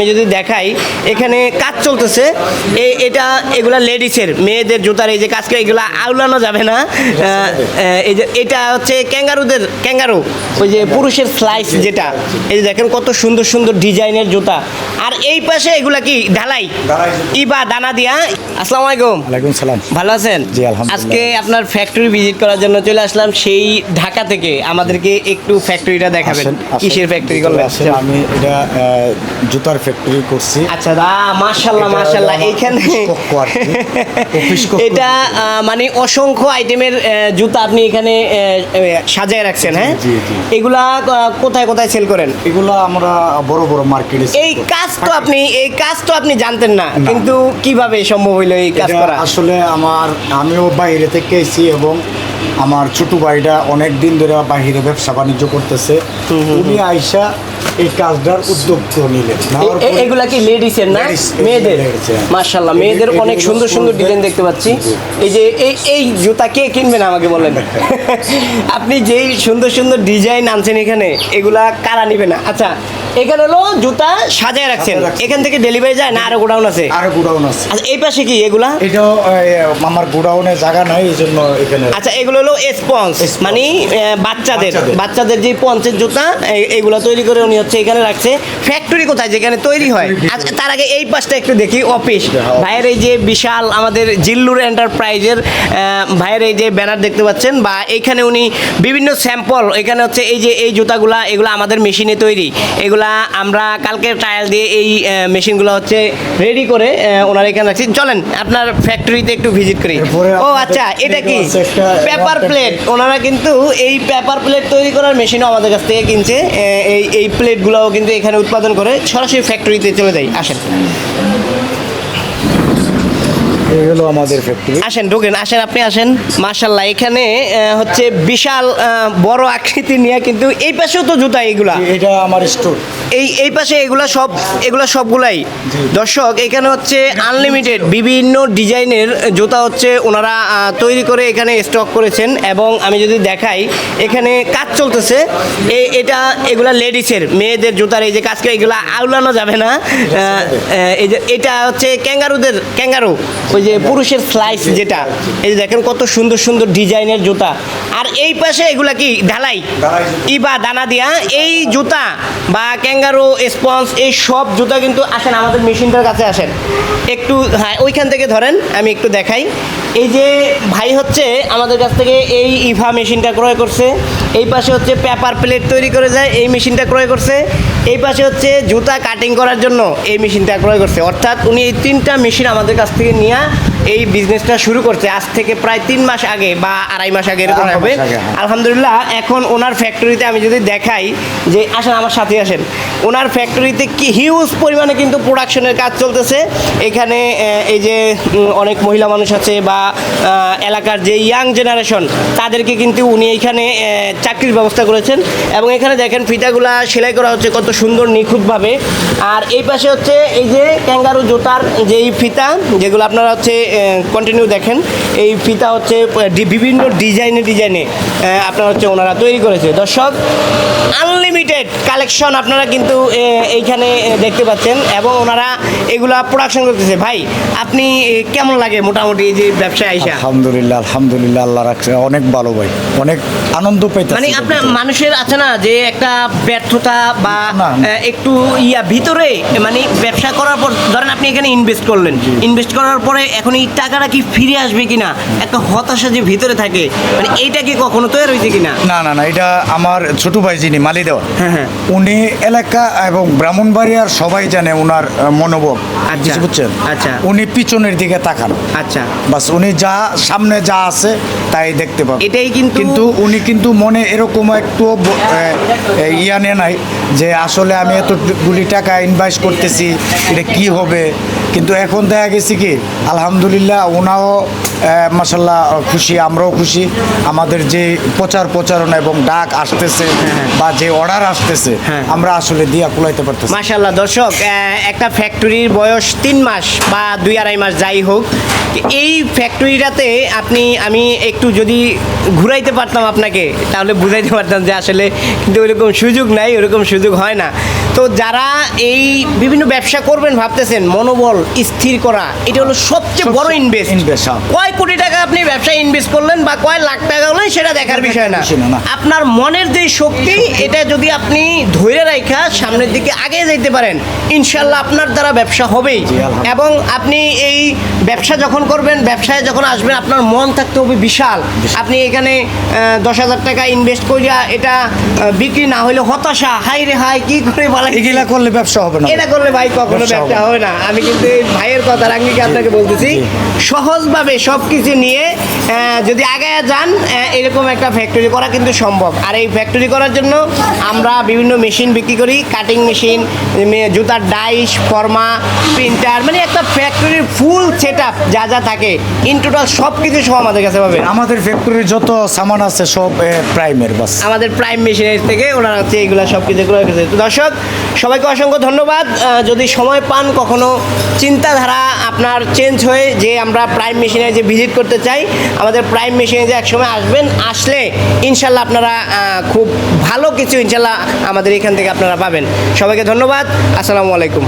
আমি যদি দেখাই এখানে কাজ চলতেছে। এই এটা এগুলা লেডিসের মেয়েদের জুতার এই যে কাজ করে এগুলা আউলানো যাবে না। এই যে এটা হচ্ছে ক্যাঙ্গারুদের ক্যাঙ্গারু ওই যে পুরুষের স্লাইস যেটা। এই যে দেখেন কত সুন্দর সুন্দর ডিজাইনের জুতা। আর এই পাশে এগুলা কি? ঢালাই। ইবা দানা দিয়া। আসসালামু আলাইকুম। ওয়ালাইকুম সালাম। ভালো আছেন? জি, আলহামদুলিল্লাহ। আজকে আপনার ফ্যাক্টরি ভিজিট করার জন্য চলে আসলাম। সেই ঢাকা থেকে আমাদেরকে একটু ফ্যাক্টরিটা দেখাবেন। কিসের ফ্যাক্টরি করবেন আমি এটা জুতার ফ্যাক্টরি করছি। আচ্ছা দা মাশাল্লাহ মাশাল্লাহ এইখানে। এটা মানে অসংখ্য আইটেমের জুতা আপনি এখানে সাজায় রাখছেন হ্যাঁ। এগুলা কোথায় কোথায় সেল করেন? এগুলো আমরা বড় বড় মার্কেটে এই কাজ তো আপনি এই কাজ তো আপনি জানতেন না। কিন্তু কীভাবে সম্ভব হইল এই কাজ করা? আসলে আমার আমিও বাইরে থেকে এসেছি এবং আমার ছোট ভাইটা অনেক দিন ধরে বাইরে ব্যবসা বাণিজ্য করতেছে উনি আইসা এই কাজটার উদ্যোগ নিলেন এগুলা কি লেডিসের না? মেয়েদের? হ্যাঁ। মাশাল্লাহ মেয়েদের অনেক সুন্দর সুন্দর ডিজাইন দেখতে পাচ্ছি। এই যে এই এই জুতা কে কিনবেন আমাকে বলেন? আপনি যেই সুন্দর সুন্দর ডিজাইন আনছেন এখানে এগুলা কারা নিবে না আচ্ছা এখানে হলো জুতা সাজায় রাখছেন। এখান থেকে ডেলিভারি যায় না আরও গোডাউন আছে? আরও গোডাউন আছে। আচ্ছা এই পাশে কি এগুলা? আহ, আমার গোডাউনে জায়গা নাই এই জন্য এখানে আচ্ছা এগুলো হলো স্পঞ্জ। মানে বাচ্চাদের। বাচ্চাদের। যে পঞ্চের জুতা এগুলো তৈরি করে উনি হচ্ছে এখানে রাখছে। ফ্যাক্টরি কোথায়? যেখানে তৈরি হয়। আচ্ছা তার আগে এই পাশটা একটু দেখি। অফিস ভাইয়ের এই যে বিশাল আমাদের জিল্লুর এন্টারপ্রাইজের ভাইয়ের এই যে ব্যানার দেখতে পাচ্ছেন বা এখানে উনি বিভিন্ন স্যাম্পল এখানে হচ্ছে এই যে এই জুতাগুলা এগুলো আমাদের মেশিনে তৈরি। এগুলা আমরা কালকে ট্রায়াল দিয়ে এই মেশিনগুলো হচ্ছে রেডি করে ওনারা এখানে রাখছি। চলেন আপনার ফ্যাক্টরিতে একটু ভিজিট করি। ও আচ্ছা এটা কি? পেপার প্লেট ওনারা কিন্তু এই পেপার প্লেট তৈরি করার মেশিনও আমাদের কাছ থেকে কিনছে এই এই প্লেটগুলোও কিন্তু এখানে উৎপাদন করে সরাসরি ফ্যাক্টরিতে চলে যায় আসেন। এই হলো আমাদের ফ্যাক্টরি আসেন ঢোকেন আসেন আপনি আসেন। মার্শাল্লাহ এখানে হচ্ছে বিশাল বড় আকৃতি নিয়ে কিন্তু এই পাশেও তো জুতা এইগুলা এটা আমার স্টোর এই এই পাশে এগুলা সব এগুলা সবগুলাই। দর্শক এখানে হচ্ছে আনলিমিটেড বিভিন্ন ডিজাইনের জুতা হচ্ছে ওনারা তৈরি করে এখানে স্টক করেছেন। এবং আমি যদি দেখাই এখানে কাজ চলতেছে। এই এটা এগুলা লেডিসের মেয়েদের জুতার এই যে কাজকে এগুলা আউলানো যাবে না। এই যে এটা হচ্ছে ক্যাঙ্গারুদের ক্যাঙ্গারু ওই যে পুরুষের স্লাইস যেটা এই যে দেখেন কত সুন্দর সুন্দর ডিজাইনের জুতা। আর এই পাশে এগুলা কি? ঢালাই? ঢালাই। ইবা দানা দিয়া। এই জুতা বা ক্যাঙ্গারো স্পঞ্জ এই সব জুতা কিন্তু আসেন আমাদের মেশিনটার কাছে আসেন। একটু হ্যাঁ ওইখান থেকে ধরেন আমি একটু দেখাই। এই যে ভাই হচ্ছে আমাদের কাছ থেকে এই ইভা মেশিনটা ক্রয় করছে। এই পাশে হচ্ছে পেপার প্লেট তৈরি করে যায় এই মেশিনটা ক্রয় করছে। এই পাশে হচ্ছে জুতা কাটিং করার জন্য এই মেশিনটা ক্রয় করছে। অর্থাৎ উনি এই তিনটা মেশিন আমাদের কাছ থেকে নিয়ে এই বিজনেসটা শুরু করছে। আজ থেকে প্রায় তিন মাস আগে বা আড়াই মাস আগে এরকম হবে। হ্যাঁ। আলহামদুলিল্লাহ এখন ওনার ফ্যাক্টরিতে আমি যদি দেখাই যে আসেন আমার সাথে আসেন। ওনার ফ্যাক্টরিতে কি হিউজ পরিমাণে কিন্তু প্রোডাকশনের কাজ চলতেছে। এখানে এই যে অনেক মহিলা মানুষ আছে বা এলাকার যে ইয়াং জেনারেশন তাদেরকে কিন্তু উনি এইখানে চাকরির ব্যবস্থা করেছেন। এবং এখানে দেখেন ফিতাগুলা সেলাই করা হচ্ছে কত সুন্দর নিখুঁতভাবে। আর এই পাশে হচ্ছে এই যে ক্যাঙ্গারু জুতার যেই ফিতা যেগুলো আপনারা হচ্ছে কন্টিনিউ দেখেন। এই ফিতা হচ্ছে বিভিন্ন ডিজাইনে ডিজাইনে আপনারা হচ্ছে ওনারা তৈরি করেছে। দর্শক আনলিমিটেড কালেকশন আপনারা কিন্তু এইখানে দেখতে পাচ্ছেন এবং ওনারা এগুলা প্রোডাকশন করতেছে। ভাই আপনি কেমন লাগে মোটামুটি এই যে ব্যবসায় আইসা? আলহামদুলিল্লাহ আলহামদুলিল্লাহ আল্লাহ রাখছে। অনেক ভালো ভাই অনেক আনন্দ পাইতেছি। মানে আপনার মানুষের আছে না যে একটা ব্যর্থতা বা একটু ইয়া ভিতরে মানে ব্যবসা করার পর ধরেন আপনি এখানে ইনভেস্ট করলেন। ইনভেস্ট করার পরে এখন এই টাকাটা কি ফিরে আসবে কিনা? একটা হতাশা যে ভিতরে থাকে। মানে এইটা কি কখনো তৈরি হয়েছে কিনা? না না না এটা আমার ছোট ভাই যিনি মালি দেওয়া হ্যাঁ, হ্যাঁ। উনি এলাকা এবং ব্রাহ্মণবাড়িয়ার সবাই জানে ওনার মনোভাব। আচ্ছা, বুঝছেন? আচ্ছা। উনি পিছনের দিকে তাকান। আচ্ছা। বাস উনি যা সামনে যা আছে তাই দেখতে পাবেন। এটাই কিন্তু- কিন্তু উনি কিন্তু মনে এরকম একটু ইয়া নেয় নাই যে আসলে আমি এতগুলি টাকা ইনভেস্ট করতেছি এটা কি হবে? কিন্তু এখন দেখা গেছে কি আলহামদুলিল্লাহ ওনাও মাসাল্লাহ খুশি আমরাও খুশি। আমাদের যে প্রচার প্রচারণা এবং ডাক আসতেছে বা যে অর্ডার আসতেছে হ্যাঁ। আমরা আসলে দিয়া কুলাইতে পারতেছি। মাশাল্লাহ দর্শক একটা ফ্যাক্টরির বয়স তিন মাস বা দুই আড়াই মাস যাই হোক। এই ফ্যাক্টরিটাতে আপনি আমি একটু যদি ঘুরাইতে পারতাম আপনাকে তাহলে বুঝাইতে পারতাম যে আসলে কিন্তু ওইরকম সুযোগ নাই ওরকম সুযোগ হয় না। তো যারা এই বিভিন্ন ব্যবসা করবেন ভাবতেছেন মনোবল স্থির করা এটা হলো সবচেয়ে বড় ইনভেস্ট হ্যাঁ। কয় কোটি টাকা আপনি ব্যবসায় ইনভেস্ট করলেন বা কয় লাখ টাকা হলেন সেটা দেখার বিষয় না। আপনার মনের যে শক্তি এটা যদি আপনি ধরে রাখা সামনের দিকে আগে যেতে পারেন ইনশাল্লাহ আপনার দ্বারা ব্যবসা হবেই। এবং আপনি এই ব্যবসা যখন করবেন ব্যবসায় যখন আসবেন আপনার মন থাকতে হবে বিশাল। আপনি এখানে দশ হাজার টাকা ইনভেস্ট করিয়া এটা বিক্রি না হলে হতাশা হাই রে হাই কি করে বলা এগুলা করলে ব্যবসা হবে না। এটা করলে ভাই কখনো ব্যবসা হবে না। আমি কিন্তু ভাইয়ের কথার আঙ্গিকে আপনাকে বলতেছি। সহজভাবে সব কিছু নিয়ে যদি আগে যান এরকম একটা ফ্যাক্টরি করা কিন্তু সম্ভব। আর এই ফ্যাক্টরি করার জন্য আমরা বিভিন্ন মেশিন বিক্রি করি। কাটিং মেশিন জুতার ডাইস ফর্মা প্রিন্টার মানে একটা ফ্যাক্টরির ফুল সেট যা যা থাকে। ইন টোটাল সব কিছু সব আমাদের কাছে পাবে আমাদের ফ্যাক্টরির যত সামান আছে সব প্রাইমের বাস। আমাদের প্রাইম মেশিনের থেকে ওনারা হচ্ছে এগুলো সব কিছু দর্শক সবাইকে অসংখ্য ধন্যবাদ। যদি সময় পান কখনো চিন্তাধারা আপনার চেঞ্জ হয়ে যে আমরা প্রাইম মেশিনে যে ভিজিট করতে চাই, আমাদের প্রাইম মেশিনে যে একসময় আসবেন, আসলে ইনশাল্লাহ আপনারা খুব ভালো কিছু ইনশাল্লাহ আমাদের এখান থেকে আপনারা পাবেন। সবাইকে ধন্যবাদ, আসসালামু আলাইকুম।